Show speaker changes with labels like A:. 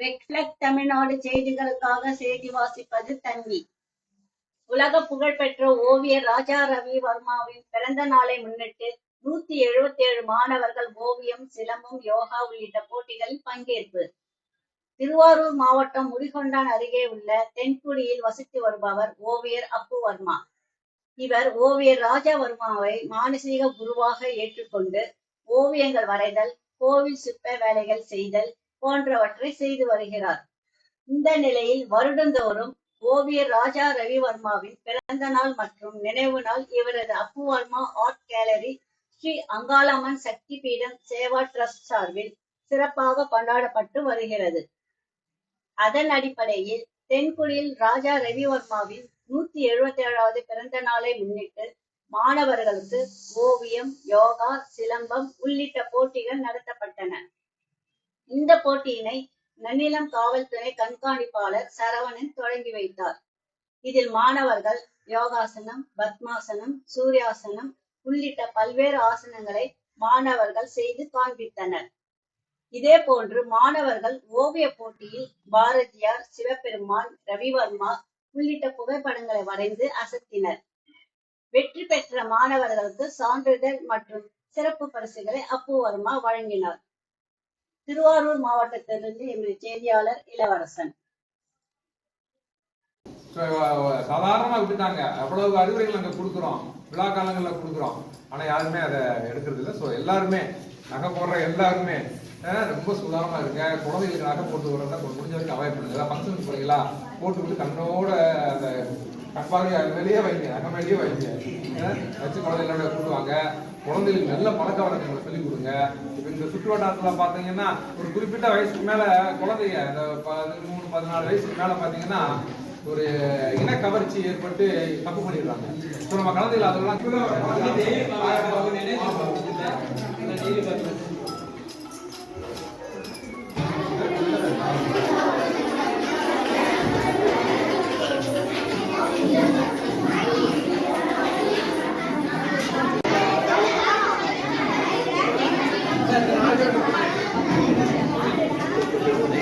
A: Reflect Tamil Nadu செய்திகளுக்காக செய்தி வாசிப்பது தன்வி உலக புகழ்பெற்ற ஓவியர் ராஜா ரவி வர்மாவின் பிறந்த நாளை முன்னிட்டு நூத்தி எழுபத்தி ஏழு மாணவர்கள் ஓவியம் சிலம்பம் யோகா உள்ளிட்ட போட்டிகளில் பங்கேற்பு. திருவாரூர் மாவட்டம் முடிகொண்டான் அருகே உள்ள தென்குடியில் வசித்து வருபவர் ஓவியர் அப்பு வர்மா. இவர் ஓவியர் ராஜா வர்மாவை மானசீக குருவாக ஏற்றுக்கொண்டு ஓவியங்கள் வரைதல் கோவில் சிற்ப வேலைகள் செய்தல் போன்றவற்றை செய்து வருகிறார். இந்த நிலையில் வருடந்தோறும் ஓவியர் ராஜா ரவிவர்மாவின் பிறந்த நாள் மற்றும் நினைவு நாள் இவரது Appuvarma art gallery Sri Angalamman Sakthi Peedam Seva trust சார்பில் சிறப்பாக கொண்டாடப்பட்டு வருகிறது. அதன் அடிப்படையில் தென்குடியில் ராஜா ரவிவர்மாவின் நூத்தி எழுபத்தி ஏழாவது பிறந்த நாளை முன்னிட்டு மாணவர்களுக்கு ஓவியம் யோகா சிலம்பம் உள்ளிட்ட போட்டிகள் நடத்தப்பட்டன. இந்த போட்டியினை நன்னிலம் காவல்துறை கண்காணிப்பாளர் சரவணன் தொடங்கி வைத்தார். இதில் மாணவர்கள் யோகாசனம் பத்மாசனம் சூரியாசனம் உள்ளிட்ட பல்வேறு ஆசனங்களை மாணவர்கள் செய்து காண்பித்தனர். இதே போன்று மாணவர்கள் ஓவிய போட்டியில் பாரதியார் சிவபெருமான் ரவிவர்மா உள்ளிட்ட புகைப்படங்களை வரைந்து அசத்தினர். வெற்றி பெற்ற மாணவர்களுக்கு சான்றிதழ் மற்றும் சிறப்பு பரிசுகளை அப்பு வர்மா வழங்கினார். திருவாரூர் மாவட்டத்திலிருந்து எமது செய்தியாளர் இளவரசன்.
B: சாதாரணமா விட்டுட்டாங்க. அவ்வளவு அறிவுரைகள் நாங்கள் கொடுக்குறோம். விழா காலங்களில் கொடுக்குறோம். ஆனா யாருமே அதை எடுக்கிறது இல்லை. ஸோ எல்லாருமே நகை போடுற எல்லாருமே ரொம்ப சுதாரமா இருங்க. குழந்தைகளுக்கு நகை போட்டு வரதா முடிஞ்ச வரைக்கும் அவாய்ட் பண்ணுங்க. ஏதாவது ஃபங்க்ஷன் போறீங்களா? போட்டு விட்டு கண்ணோட அந்த கண்பார்வை வெளியே வைங்க நகை வெளியே வைங்க. வச்சு குழந்தைகளோட கூட்டுவாங்க. குழந்தைகளுக்கு நல்ல பழக்க வழக்கங்களை சொல்லிக் கொடுங்க. இப்போ இந்த சுற்று வட்டாரத்துல பாத்தீங்கன்னா ஒரு குறிப்பிட்ட வயசுக்கு மேல குழந்தைங்க இந்த பதிமூணு பதினாலு வயசுக்கு மேல பாத்தீங்கன்னா ஒரு இன கவர்ச்சி ஏற்பட்டு தப்பு பண்ணிடுறாங்க. ஸோ நம்ம குழந்தைகள் அதெல்லாம்